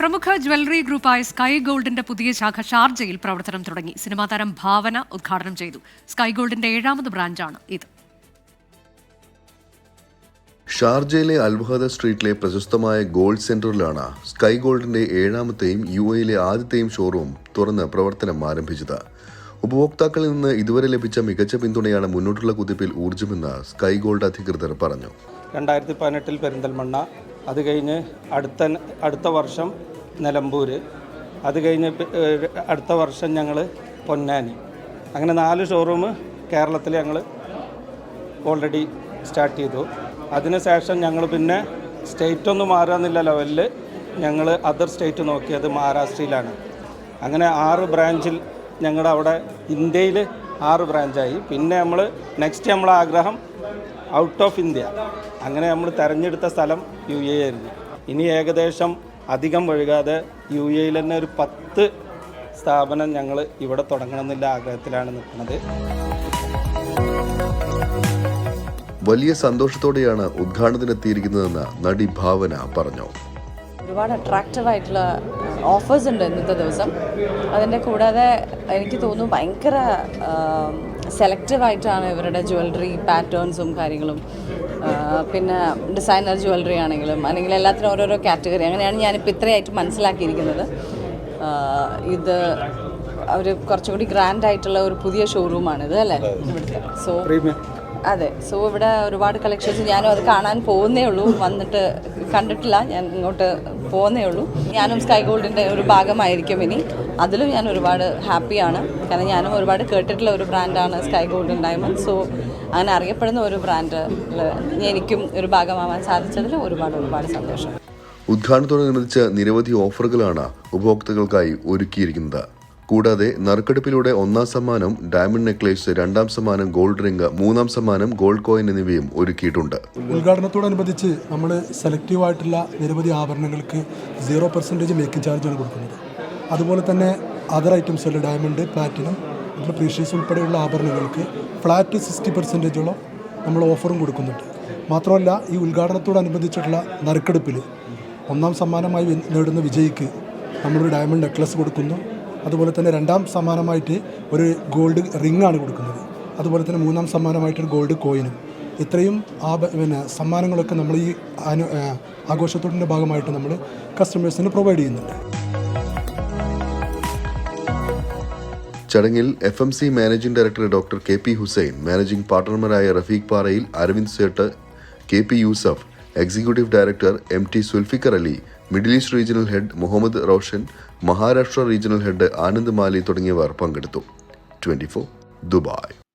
പ്രമുഖ jewellery ഗ്രൂപ്പായ sky ഗോൾഡിന്റെ പുതിയ ശാഖ ഷാർജയിൽ പ്രവർത്തനം തുടങ്ങി. സിനിമാ താരം ഭാവന ഉദ്ഘാടനം ചെയ്തു. സ്കൈ ഗോൾഡിന്റെ ഏഴാമത് ബ്രാഞ്ചാണ് ഇത്. ഷാർജയിലെ അൽബഹദ സ്ട്രീറ്റിലെ പ്രശസ്തമായ ഗോൾഡ് സെന്ററിലാണ് സ്കൈ ഗോൾഡിന്റെ ഏഴാമത്തെയും യു എയിലെ ആദ്യത്തെയും ഷോറൂം തുറന്ന് പ്രവർത്തനം ആരംഭിച്ചത്. ഉപഭോക്താക്കളിൽ നിന്ന് ഇതുവരെ ലഭിച്ച മികച്ച പിന്തുണയാണ് മുന്നോട്ടുള്ള കുതിപ്പിൽ ഊർജമെന്ന് സ്കൈ ഗോൾഡ് അധികൃതർ പറഞ്ഞു. രണ്ടായിരത്തി പതിനെട്ടിൽ പെരിന്തൽമണ്ണ. അത് കഴിഞ്ഞ് അടുത്ത അടുത്ത വർഷം നിലമ്പൂർ അത് കഴിഞ്ഞ് അടുത്ത വർഷം ഞങ്ങൾ പൊന്നാനി. അങ്ങനെ നാല് ഷോറൂം കേരളത്തിൽ ഞങ്ങൾ ഓൾറെഡി സ്റ്റാർട്ട് ചെയ്തു. അതിനുശേഷം ഞങ്ങൾ പിന്നെ സ്റ്റേറ്റ് ഒന്നും മാറാന്നില്ല ലെവലിൽ ഞങ്ങൾ അതർ സ്റ്റേറ്റ് നോക്കിയത് മഹാരാഷ്ട്രയിലാണ്. അങ്ങനെ ആറ് ബ്രാഞ്ചിൽ ഞങ്ങളുടെ അവിടെ ഇന്ത്യയിൽ ആറ് ബ്രാഞ്ചായി പിന്നെ നമ്മൾ നെക്സ്റ്റ് നമ്മളെ ആഗ്രഹം ഔട്ട് ഓഫ് ഇന്ത്യ അങ്ങനെ നമ്മൾ തിരഞ്ഞെടുത്ത സ്ഥലം യു എ ആയിരുന്നു. ഇനി ഏകദേശം അധികം വഴുകാതെ യു എയിൽ തന്നെ ഒരു പത്ത് സ്ഥാപനം ഞങ്ങൾ ഇവിടെ തുടങ്ങണമെന്നുള്ള ആഗ്രഹത്തിലാണ് നിൽക്കുന്നത്. വലിയ സന്തോഷത്തോടെയാണ് ഉദ്ഘാടനത്തിനെത്തിയിരിക്കുന്നതെന്ന് നടി ഭാവന പറഞ്ഞു. ഒരുപാട് അട്രാക്റ്റീവ് ആയിട്ടുള്ള ഓഫേഴ്സ് ഉണ്ട് ഇന്നത്തെ ദിവസം. അതിന്റെ കൂടാതെ എനിക്ക് തോന്നുന്നു ഭയങ്കര സെലക്റ്റീവ് ആയിട്ടാണ് ഇവരുടെ ജ്വല്ലറി പാറ്റേൺസും കാര്യങ്ങളും. പിന്നെ ഡിസൈനർ ജ്വല്ലറി ആണെങ്കിലും അല്ലെങ്കിൽ എല്ലാത്തിനും ഓരോരോ കാറ്റഗറി. അങ്ങനെയാണ് ഞാനിപ്പോൾ ഇത്രയായിട്ട് മനസ്സിലാക്കിയിരിക്കുന്നത്. ഇത് അവർ കുറച്ചുകൂടി ഗ്രാൻഡ് ആയിട്ടുള്ള ഒരു പുതിയ ഷോറൂമാണിത് അല്ലേ? ഇവിടുത്തെ. സോ അതെ. സോ ഇവിടെ ഒരുപാട് കളക്ഷൻസ് ഞാനും അത് കാണാൻ പോകുന്നേ ഉള്ളൂ. വന്നിട്ട് കണ്ടിട്ടില്ല. ഞാൻ ഇങ്ങോട്ട് പോകുന്നേ ഉള്ളൂ. ഞാനും സ്കൈ ഗോൾഡിന്റെ ഒരു ഭാഗമായിരിക്കും ഇനി. അതിലും ഞാൻ ഒരുപാട് ഹാപ്പിയാണ് കാരണം ഞാനും ഒരുപാട് കേട്ടിട്ടുള്ള ഒരു ബ്രാൻഡാണ് സ്കൈ ഗോൾഡ് ഡയമണ്ട് സോ അങ്ങനെ അറിയപ്പെടുന്ന ഒരു ബ്രാൻഡ് എനിക്കും ഒരു ഭാഗമാവാൻ സാധിച്ചതിൽ ഒരുപാട് ഒരുപാട് സന്തോഷം. ഉദ്ഘാടനത്തോടനുബന്ധിച്ച് നിരവധി ഓഫറുകളാണ് ഉപഭോക്താക്കൾക്കായി ഒരുക്കിയിരിക്കുന്നത്. കൂടാതെ നറുക്കെടുപ്പിലൂടെ ഒന്നാം സമ്മാനം ഡയമണ്ട് നെക്ലേസ് രണ്ടാം സമ്മാനം ഗോൾഡ് റിംഗ് മൂന്നാം സമ്മാനം ഗോൾഡ് കോയിൻ എന്നിവയും ഒരുക്കിയിട്ടുണ്ട്. ഉദ്ഘാടനത്തോടനുബന്ധിച്ച് നമ്മൾ സെലക്റ്റീവ് ആയിട്ടുള്ള നിരവധി ആഭരണങ്ങൾക്ക് സീറോ പെർസെന്റേജ് മേക്കിംഗ് ചാർജാണ് കൊടുക്കുന്നത്. അതുപോലെ തന്നെ അതർ ഐറ്റംസുകൾ ഡയമണ്ട് പ്ലാറ്റിനം അതുപോലെ പ്രീഷ്യസ് ഉൾപ്പെടെയുള്ള ആഭരണങ്ങൾക്ക് ഫ്ലാറ്റ് സിക്സ്റ്റി പെർസെന്റേജോളം നമ്മൾ ഓഫറും കൊടുക്കുന്നുണ്ട്. മാത്രമല്ല ഈ ഉദ്ഘാടനത്തോടനുബന്ധിച്ചിട്ടുള്ള നറുക്കെടുപ്പിൽ ഒന്നാം സമ്മാനമായി നേടുന്ന വിജയിക്ക് നമ്മളൊരു ഡയമണ്ട് നെക്ലസ് കൊടുക്കുന്നു. അതുപോലെ തന്നെ രണ്ടാം സമ്മാനമായിട്ട് ഒരു ഗോൾഡ് റിംഗ് ആണ് കൊടുക്കുന്നത്. അതുപോലെ തന്നെ മൂന്നാം സമ്മാനമായിട്ട് ഒരു ഗോൾഡ് കോയിനും ഇത്രയും ആ പിന്നെ സമ്മാനങ്ങളൊക്കെ നമ്മൾ ഈ അനു ആഘോഷത്തോടിന്റെ ഭാഗമായിട്ട് നമ്മൾ കസ്റ്റമേഴ്സിന് പ്രൊവൈഡ് ചെയ്യുന്നുണ്ട്. ചടങ്ങിൽ F M C managing director doctor K P Hussain managing പാർട്ണർമാരായ Rafeeq Parayil Aravind Sait K P Yusuf executive director M T Sulfikar Ali Middle East regional head Muhammad Roshan Maharashtra regional head Anand Mali തുടങ്ങിയവർ പങ്കെടുത്തു. Twenty Dubai.